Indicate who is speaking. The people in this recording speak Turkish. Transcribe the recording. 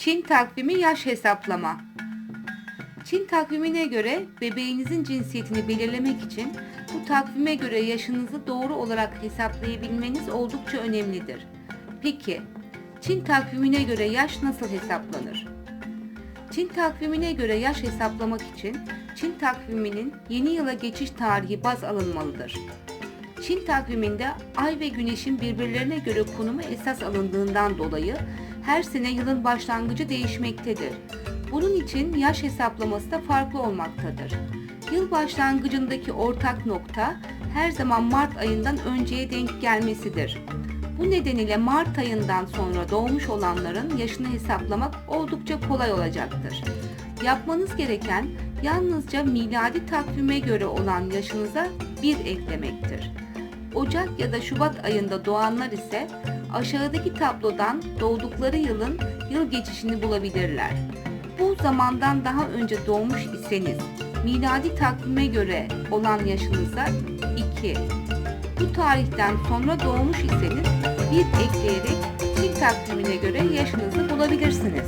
Speaker 1: Çin takvimi yaş hesaplama. Çin takvimine göre bebeğinizin cinsiyetini belirlemek için bu takvime göre yaşınızı doğru olarak hesaplayabilmeniz oldukça önemlidir. Peki, Çin takvimine göre yaş nasıl hesaplanır? Çin takvimine göre yaş hesaplamak için Çin takviminin yeni yıla geçiş tarihi baz alınmalıdır. Çin takviminde ay ve güneşin birbirlerine göre konumu esas alındığından dolayı her sene yılın başlangıcı değişmektedir. Bunun için yaş hesaplaması da farklı olmaktadır. Yıl başlangıcındaki ortak nokta her zaman Mart ayından önceye denk gelmesidir. Bu nedeniyle Mart ayından sonra doğmuş olanların yaşını hesaplamak oldukça kolay olacaktır. Yapmanız gereken yalnızca miladi takvime göre olan yaşınıza bir eklemektir. Ocak ya da Şubat ayında doğanlar ise aşağıdaki tablodan doğdukları yılın yıl geçişini bulabilirler. Bu zamandan daha önce doğmuş iseniz miladi takvime göre olan yaşınıza 2. Bu tarihten sonra doğmuş iseniz bir ekleyerek Çin takvimine göre yaşınızı bulabilirsiniz.